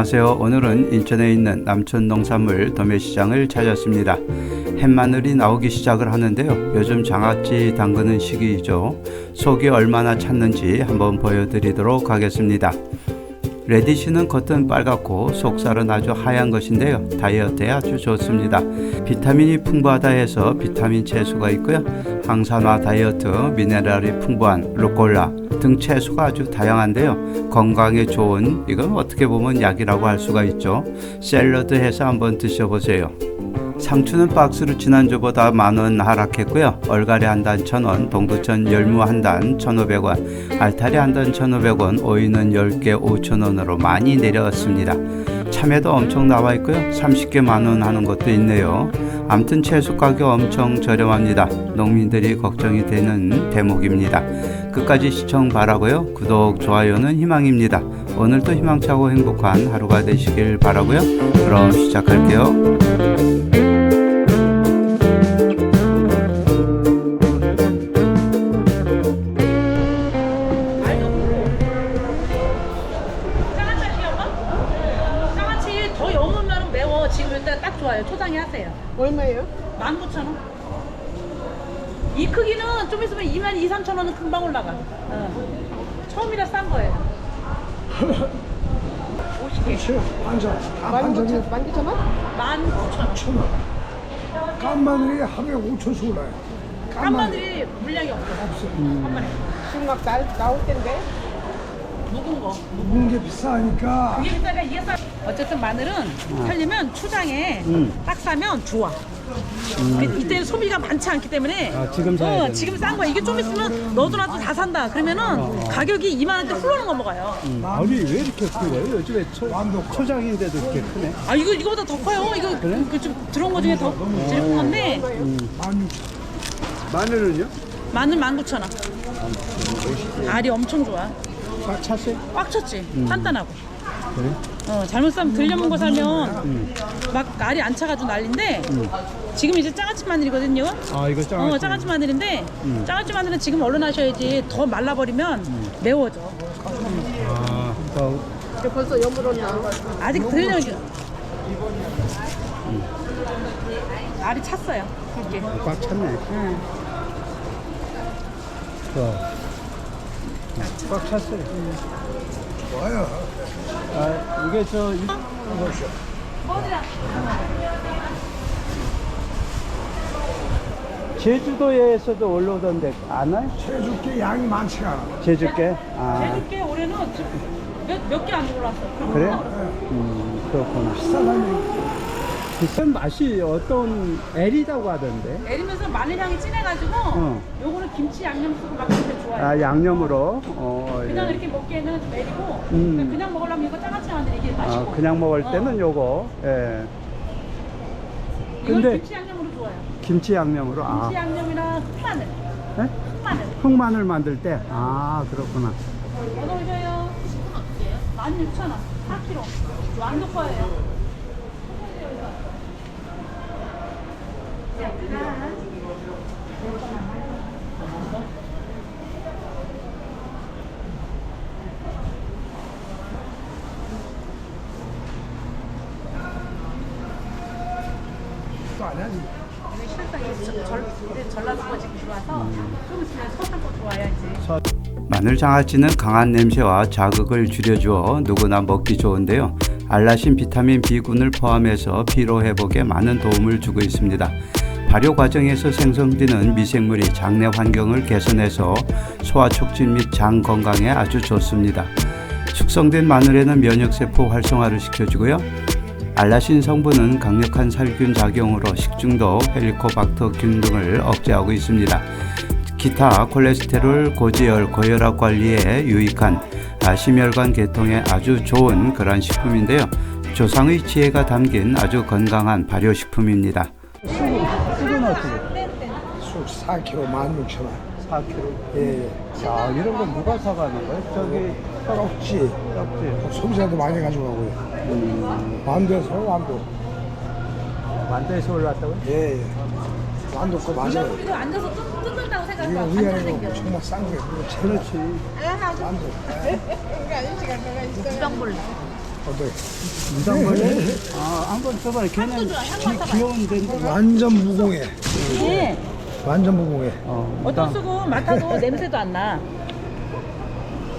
안녕하세요. 오늘은 인천에 있는 남촌 농산물 도매시장을 찾았습니다. 햇마늘이 나오기 시작을 하는데요. 요즘 장아찌 담그는 시기이죠. 속이 얼마나 찼는지 한번 보여드리도록 하겠습니다. 레디쉬는 겉은 빨갛고 속살은 아주 하얀 것인데요. 다이어트에 아주 좋습니다. 비타민이 풍부하다 해서 비타민 채소가 있고요. 항산화 다이어트, 미네랄이 풍부한 루꼴라 등 채소가 아주 다양한데요. 건강에 좋은 이건 어떻게 보면 약이라고 할 수가 있죠. 샐러드 해서 한번 드셔보세요. 상추는 박스로 지난주보다 만원 하락했고요. 얼갈이 한 단 천 원, 동두천 열무 한 단 천오백 원, 알타리 한 단 천오백 원, 오이는 열 개 오천 원으로 많이 내려왔습니다. 참외도 엄청 나와 있고요. 30개 만원 하는 것도 있네요. 암튼 채소 가격 엄청 저렴합니다. 농민들이 걱정이 되는 대목입니다. 끝까지 시청 바라고요. 구독, 좋아요는 희망입니다. 오늘도 희망차고 행복한 하루가 되시길 바라고요. 그럼 시작할게요. 얼마예요? 19,000원. 이 크기는 좀 있으면 2만 2, 3천 원은 금방 올라가. 어. 처음이라 싼 거예요. 50개. 반전, 다 반전이 19,000원? 19,000원? 19,000원. 천 원. 깐마늘이 하루에 5천씩 올라요. 깐마늘이 물량이 없어. 없어. 한 마리. 지금 막 나, 나올 텐데. 묵은 거. 묵은 게 비싸니까 이게 비싸니까 이게 싸. 어쨌든 마늘은 살려면 초장에 딱 싸면 좋아. 그 이때는 소비가 많지 않기 때문에 지금 사야 어, 되는. 지금 싼 거야. 이게 좀 있으면 너도 나도 다 산다. 그러면은 가격이 2만 원대 훌러는 거 먹어요. 아니 왜 이렇게 커요? 요즘에 초. 초장인데도 이렇게 크네. 아 이거 이거보다 더 커요. 이거 그좀 들어온 거 중에 더 제일 큰 건데 만 마늘은요? 마늘 19,000원. 알이 엄청 좋아. 꽉 찼어요? 꽉 찼지. 단단하고. 그래? 어, 잘못 싸면 들려먹은 거 살면 막 알이 안 차가지고 난리인데 지금 이제 장아찌 마늘이거든요. 아 이거 짱. 어, 장아찌 마늘인데 장아찌 마늘은 지금 얼른 하셔야지 더 말라버리면 매워져. 아, 어, 이제 벌써 여물었나? 아직 들려. 알이 찼어요. 이렇게. 꽉 찼네. 응. 어. 꽉 찼어요. 좋아요. 아 이게 저 이- 제주도에서도 올라오던데 안 와요? 채줄게 양이 많지가 않아. 제주께? 아 제주께 올해는 몇몇 개 안 올랐어. 그래? 음 그렇구나. 비싸다니. 비싼 맛이 어떤 L이라고 하던데. 내리면서 마늘 향이 진해가지고 어. 요거는 김치 양념 쓰고 막 이렇게 좋아요. 아 양념으로. 어, 그냥 예. 이렇게 먹기에는 좀 내리고 음. 그냥, 그냥 먹으려면 이거 마늘 이게 맛있고 아, 그냥 먹을 어. 때는 요거. 예. 이건 근데 김치 양념으로 좋아요. 김치 양념으로. 아. 김치 양념이랑 흑마늘 예? 흑마늘 흑마늘 만들 때. 아, 그렇구나. 어느 오셔요? 10분 어떻게 16,000원 4kg 완도 거예요 마늘 장아찌는 강한 냄새와 자극을 줄여주어 누구나 먹기 좋은데요. 알라신 비타민 B군을 포함해서 피로 회복에 많은 도움을 주고 있습니다. 발효 과정에서 생성되는 미생물이 장내 환경을 개선해서 소화 촉진 및 장 건강에 아주 좋습니다. 숙성된 마늘에는 면역세포 활성화를 시켜주고요. 알라신 성분은 강력한 살균 작용으로 식중독, 헬리코박터균 등을 억제하고 있습니다. 기타 콜레스테롤, 고지혈, 고혈압 관리에 유익한 아, 심혈관 계통에 아주 좋은 그런 식품인데요. 조상의 지혜가 담긴 아주 건강한 발효식품입니다. 어떻게? 쑥 4kg 16,000원. 4kg. 예, 예. 자, 이런 건 누가 사가는 거예요? 저기, 떡지. 떡지. 소비자도 많이 가져가고요. 음, 완도에서 완도. 만두에서 올랐다고요? 예, 예. 완도 거 맞아요. 우리도 앉아서 뜯- 뜯는다고 이거 생각하면 반찬 위안이고 생겨 정말 싼 거예요. 이거 제일 그렇지. 완도. 우리 아저씨가 그거 있어요. 무당벌레 어때? 무당벌레? 아, 한번 써봐요. 걔는 귀- 귀여운데. 완전 무공해. 예. 완전 무공해. 어, 어떤 무당. 쑥은 맡아도 냄새도 안 나.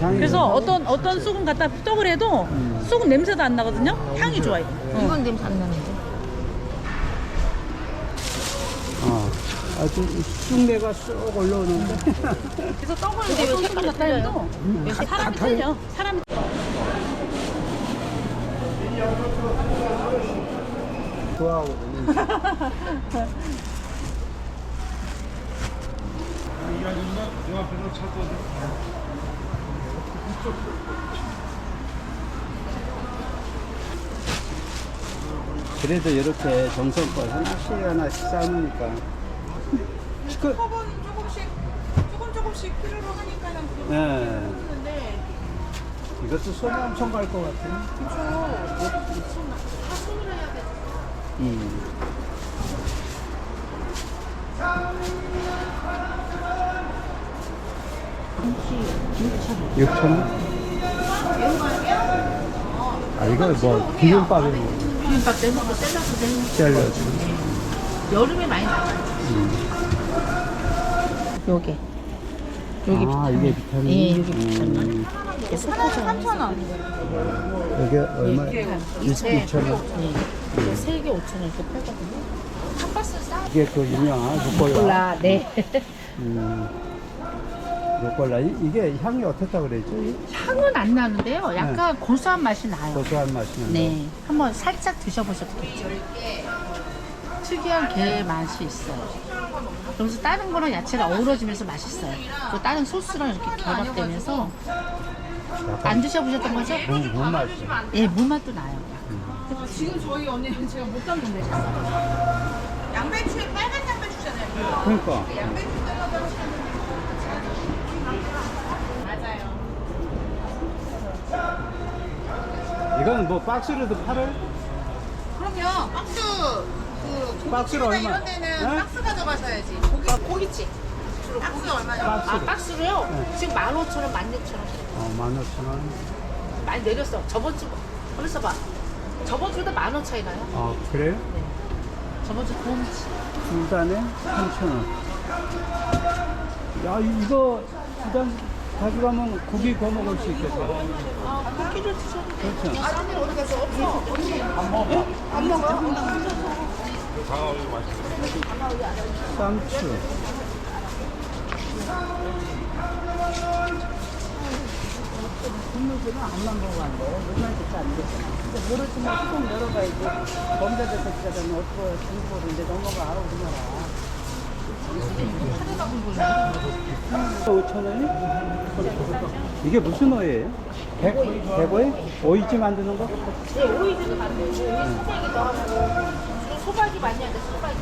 향이 그래서 어떤 어떤 쑥은 갖다 떡을 해도 쑥은 냄새도 안 나거든요. 향이 좋아요. 이건 냄새 안 나는데. 아주 쑥내가 쏙 올라오는데. 그래서 떡을 어떤 쑥을 갖다 해도 사람이 틀려. 사람이 좋아하고. 그래도 이렇게 정성껏 하나씩 하나씩 삶으니까 그, 조금씩 조금 조금씩 필요로 하니까는 그게 네. 이것도 손이 엄청 갈 것 같아. 다 손으로 해야 돼. 음. 육천 원? 아 이거 뭐 비빔밥에 비빔밥 때먹고 샐러드 잘려서 여름에 많이 나와요. 요게. 요게 아 비타민. 이게 비타민? 예, 요게 비타민. 음. 이게 섞어서 3,000원. 여기 얼마? 2천 원 이게 3개 5,000원 이렇게 팔거든요. 한 박스 싸. 이게 그 유명한 루꼴라 몰라, 네. 음. 루꼴라 이- 이게 향이 어떻다 그랬죠? 향은 안 나는데요. 약간 고소한 맛이 나요. 고소한 맛이 난다 네. 한번 살짝 드셔보셔도 좋죠. 특이한 게 맛이 있어요. 그래서 다른 거랑 야채가 어우러지면서 맛있어요. 또 다른 소스랑 이렇게 결합되면서 안 드셔보셨던 거죠? 무, 무 맛이야 예, 무맛도 나요. 지금 저희 언니는 제가 못 담는데 양배추에 빨간 양배추잖아요. 그러니까 양배추 떨어져 맞아요. 이건 뭐 박스로도 팔아요? 그럼요. 박스 그 박스로 고깃집이나 얼마? 이런 데는 네? 박스 가져가셔야지. 고기 고깃집. 주로 박스 얼마냐? 박스 아, 박스로요? 지금 15,000원, 16,000원. 어, 15,000원 많이 내렸어. 저번 주, 그래서 봐. 저번 주보다 만 원 차이 나요. 아 그래요? 저번 주 곰치. 두 단에 3,000원 야 이거 두단 가져가면 고기 구워 먹을 수 있겠다 아, 고기를 드셔도 돼요. 그렇죠 쌈추 국물들은 안만 보고 안 돼. 물만 듣도 안 돼. 근데 모르지만 꼭 열어봐야지. 범죄자 새끼들은 어떻게 중국 모르는데 넘어가, 우리나라. 5,000원이? 이게 무슨 어예요? 백, 백오이? 오이지 만드는 거? 네, 오이즈도 만들고, 하고. 소박이 많이 하는데, 소박이.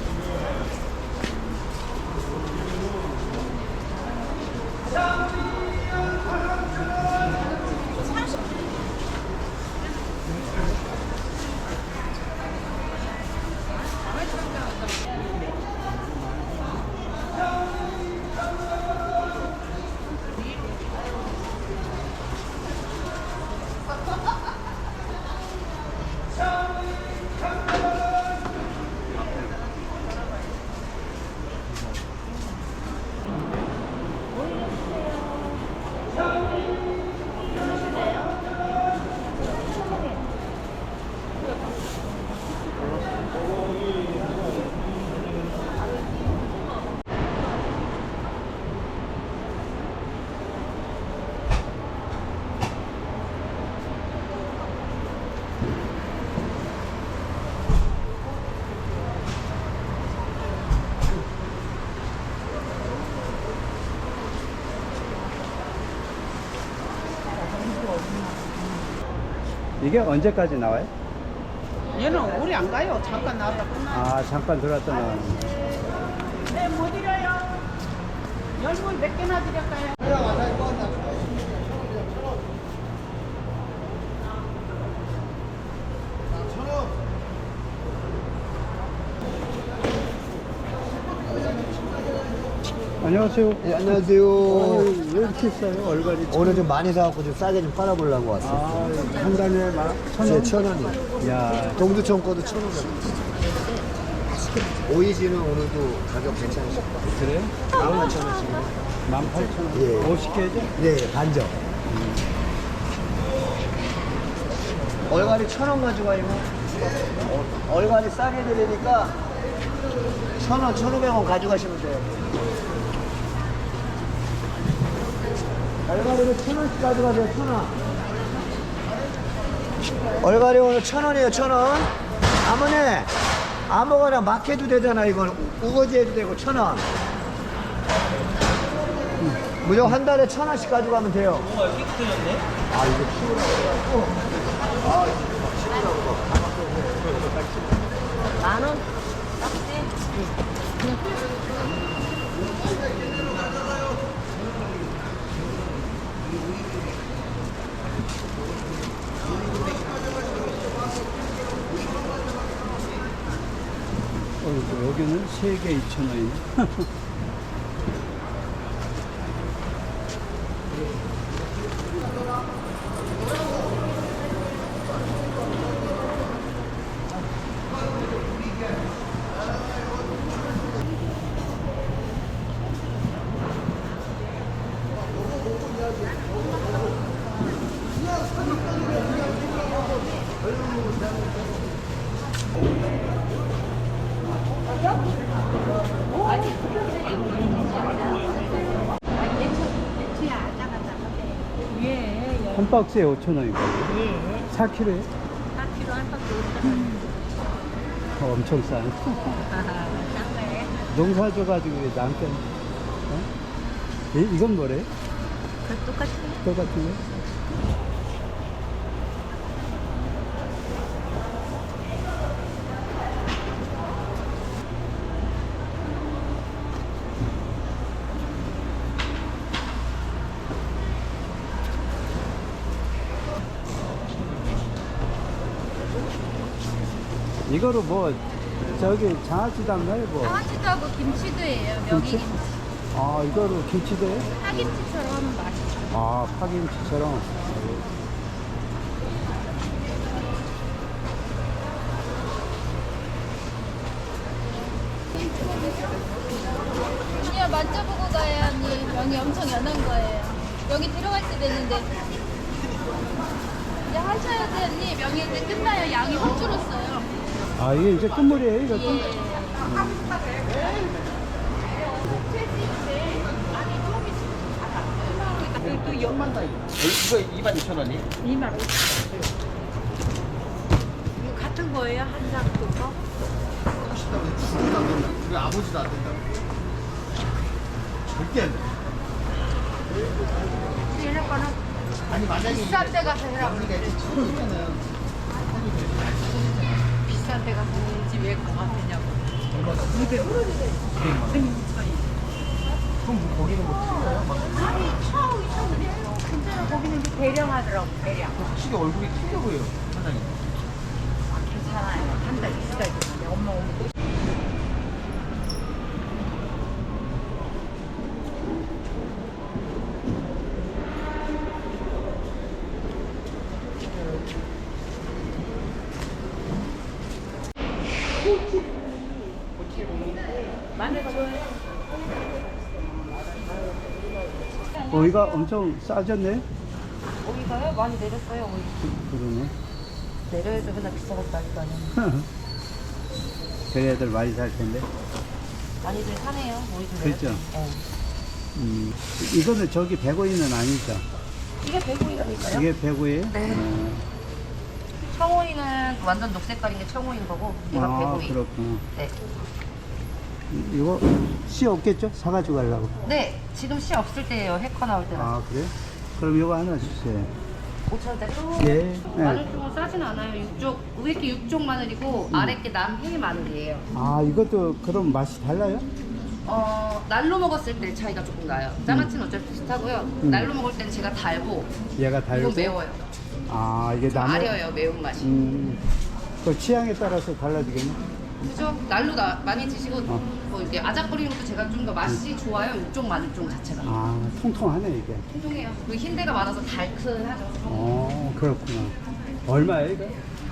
이게 언제까지 나와요? 얘는 오래 안 가요. 잠깐 나왔다 끝나. 아 잠깐 들어왔다 나왔는데 네, 뭐 드려요? 열무 몇 개나 드릴까요? 안녕하세요. 네, 안녕하세요. 어, 왜 이렇게 싸요? 얼갈이 오늘 좀 많이 사갖고 좀 싸게 좀 팔아보려고 왔어요. 아, 한 단에 만천 네, 원? 천 원이요. 야, 동두천 거도 천 원. 오이지는 오늘도 가격 괜찮으실 것 같아요. 그래요? 만만 천 원씩. 만 팔천 원. 예. 50개죠? 네, 반점. 얼갈이 천 원 가져가요. 어, 얼갈이 싸게 드리니까 천 원, 천 오백 원 가져가시면 돼요. 얼갈이를 천 원씩 가져가세요, 천 원. 얼갈이 오늘 천 원이에요, 천 원. 아무네, 아무거나 막 해도 되잖아, 이건. 우거지 해도 되고, 천 원. 무조건 한 달에 천 원씩 가져가면 돼요. 아, 이거 키우라고. 어, 여기는 세개 2천 원이네. 박스에 5천 원이거든요. 예. 4kg에? 4kg 한 박스 5천 원. 어, 엄청 싸네. 농사 줘가지고 왜 나한테. 어? 이, 이건 뭐래? 똑같은 똑같은 거? 이거로 뭐, 저기 장아찌 뭐? 장아찌도 하고 김치도 해요. 명이 김치? 김치. 아, 이거로 김치도 해? 파김치처럼 하면 맛있어. 아, 파김치처럼. 언니야 만져보고 가야 언니. 명이 엄청 연한 거예요. 여기 들어갈 때 됐는데. 이제 하셔야 돼 언니. 명이 이제 끝나요. 양이 확 줄었어요. 아, 이게 이제 끝물이에요, 이것도? 예. 같은 거예요? 한장 거? 우리 아버지도 안 된다. 절대 안 돼. 얘네 거는 아니, 만약에. 비싼 데 가서 해라. 우리가 이렇게 쳐있잖아 데 가서 그거 안 되냐고. 그럼 뭐 거기는 뭐 틀려요? 막 근데 거기는 이제 대령하더라고, 대령. 확실히 얼굴이 틀려 보여요, 사장님. 괜찮아요. 한달 있어야 되는데 엄마 오면 오이가 엄청 싸졌네? 오이가요? 많이 내렸어요, 오이. 그러네. 내려야죠. 맨날 비싸고 싸니까 아니면. 그래야들 많이 살 텐데. 많이들 사네요, 오이 좀 그렇죠. 네. 음, 이거는 저기 백오이는 아니죠? 이게 백오이라니까요. 이게 백오이? 네. 어, 청오이는 완전 녹색깔인 게 청오이인 거고, 이건 아, 백오이. 그렇구나. 네. 이거 씨 없겠죠? 사가지고 가려고. 네, 지금 씨 없을 때예요. 해커 나올 때라. 아, 그래? 그럼 이거 하나 주세요. 5천원짜리. 예. 마늘 네. 쪽은 싸진 않아요. 육쪽 위에 게 육쪽 마늘이고 아래 게 남해 마늘이에요. 아, 이것도 그럼 맛이 달라요? 어 날로 먹었을 때 차이가 조금 나요. 장아찌는 어차피 비슷하고요. 날로 먹을 때는 제가 달고 얘가 달고? 이건 매워요. 아, 이게 좀 나무. 아려요 매운 맛이. 음, 그 취향에 따라서 달라지겠네. 그죠? 날로 나, 많이 드시고 어. 뭐 이게 아작거리는 것도 제가 좀 더 맛이 좋아요. 이쪽 마늘종 자체가. 아, 통통하네, 이게. 통통해요. 그리고 흰대가 많아서 달큰하죠. 어, 그렇구나. 얼마예요, 이거?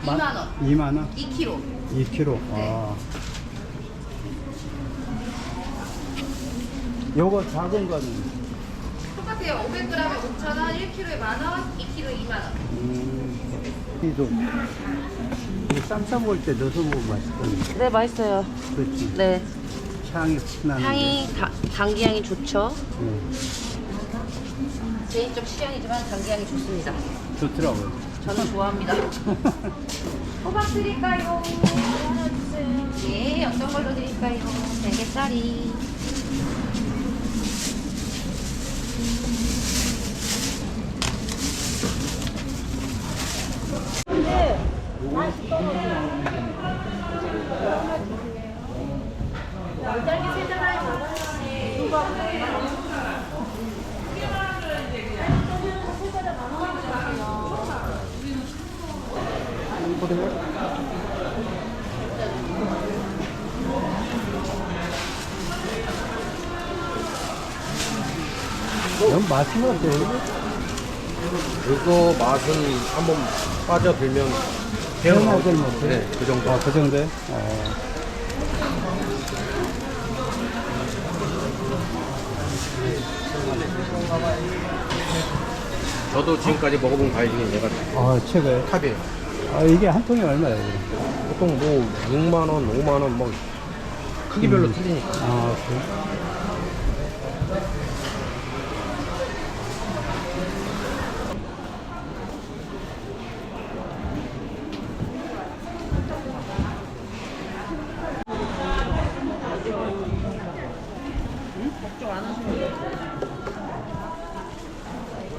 2만 원. 2만 원? 2kg. 2kg. 네. 아. 요거 작은 거는 똑같아요. 500g에 5,000원, 1kg에 만원, 2kg에 2만원. 음, 이도 쌈 싸 먹을 때 넣어서 먹으면 맛있던데. 네, 맛있어요. 그렇지. 네. 향이 푹 나는데. 향이, 다, 당기향이 좋죠. 네, 개인적 취향이지만 당기향이 좋습니다. 좋더라고요. 저는 좋아합니다. 호박 드릴까요? 하나 주세요. 예, 어떤 걸로 드릴까요? 대게살이. 맛있는 것 같아요. 이거 맛은 한번 빠져들면 배워나들 못해. 네, 그 정도. 아, 그 정도에? 어. 저도 지금까지 먹어본 과일 중에 얘가 아, 최고예요. 탑이에요. 아, 이게 한 통에 얼마예요? 그럼? 보통 뭐 6만 원, 5만 원, 뭐 크기별로 틀리니까. 아, 그래?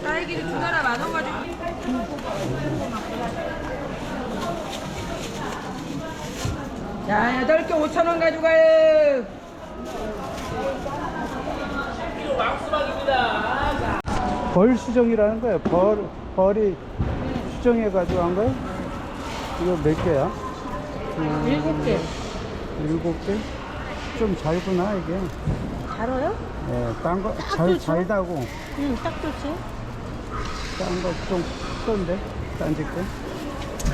딸기를 두 나라 만원 가지고. 자, 여덟 개 오천 원 가져가요. 벌 수정이라는 거예요. 벌, 벌이 수정해가지고 한 거예요? 이거 몇 개야? 음, 일곱 개. 일곱 개? 좀 잘구나, 이게. 달아요? 예, 딴 거, 잘, 잘다고. 응, 딱 좋지. 딴 거좀 떤데? 딴지 거?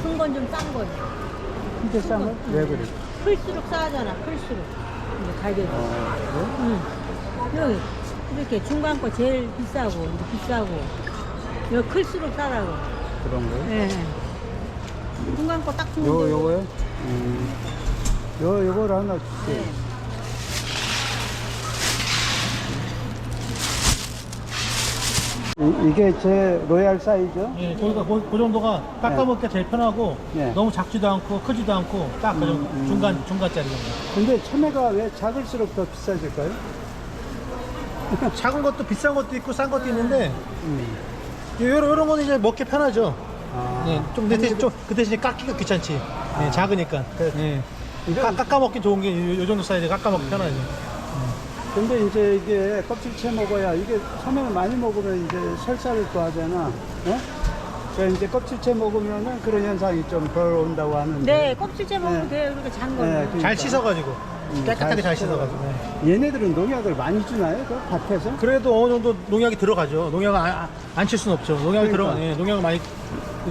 큰 건 좀 싼 거지. 진짜 싼 거? 왜 그래? 클수록 싸잖아, 클수록. 이제 가격이. 어, 그래? 응. 여기, 이렇게 중간 거 제일 비싸고, 이제 비싸고. 여기 클수록 싸라고. 그런 거요? 예. 중간 거딱 좋은데. 요, 요거요? 음. 요, 요걸 하나 주세요. 이, 이 게 제 로얄 사이즈? 예, 거기가 그, 그 정도가 깎아먹기가 제일 편하고 네. 너무 작지도 않고 크지도 않고 딱 그 정도 음, 음. 중간 중간짜리 정도. 근데 참외가 왜 작을수록 더 비싸질까요? 작은 것도 비싼 것도 있고 싼 것도 있는데 음. 요런 요런 거는 이제 먹기 편하죠. 아, 예, 좀 대신 좀그 대신에 깎기가 귀찮지. 예, 작으니까. 예. 깎, 깎아먹기 좋은 게 요 정도 사이즈 깎아먹기 편하지. 근데 이제 이게 껍질채 먹어야 이게 참외를 많이 먹으면 이제 설사를 또 하잖아. 어? 그러니까 이제 껍질채 먹으면은 그런 현상이 좀 덜 온다고 하는데. 네, 껍질째 먹으면 네. 돼요. 이렇게 잔 네, 거는. 그러니까. 잘 씻어가지고 음, 깨끗하게 잘 씻어가지고. 씻어가지고. 예. 얘네들은 농약을 많이 주나요? 그 밭에서? 그래도 어느 정도 농약이 들어가죠. 농약을 안, 안칠 수는 없죠. 농약이 그러니까. 들어가, 예, 농약을 많이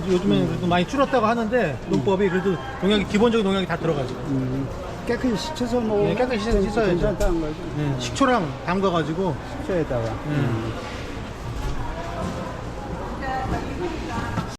요즘에는 그래도 많이 줄었다고 하는데 농법이 그래도 농약이 기본적인 농약이 다 들어가죠. 음, 깨끗이 씻어서 먹으면 예, 깨끗이 씻어- 씻어야죠. 괜찮다는 거죠. 예, 식초랑 담가가지고 식초에다가. 음.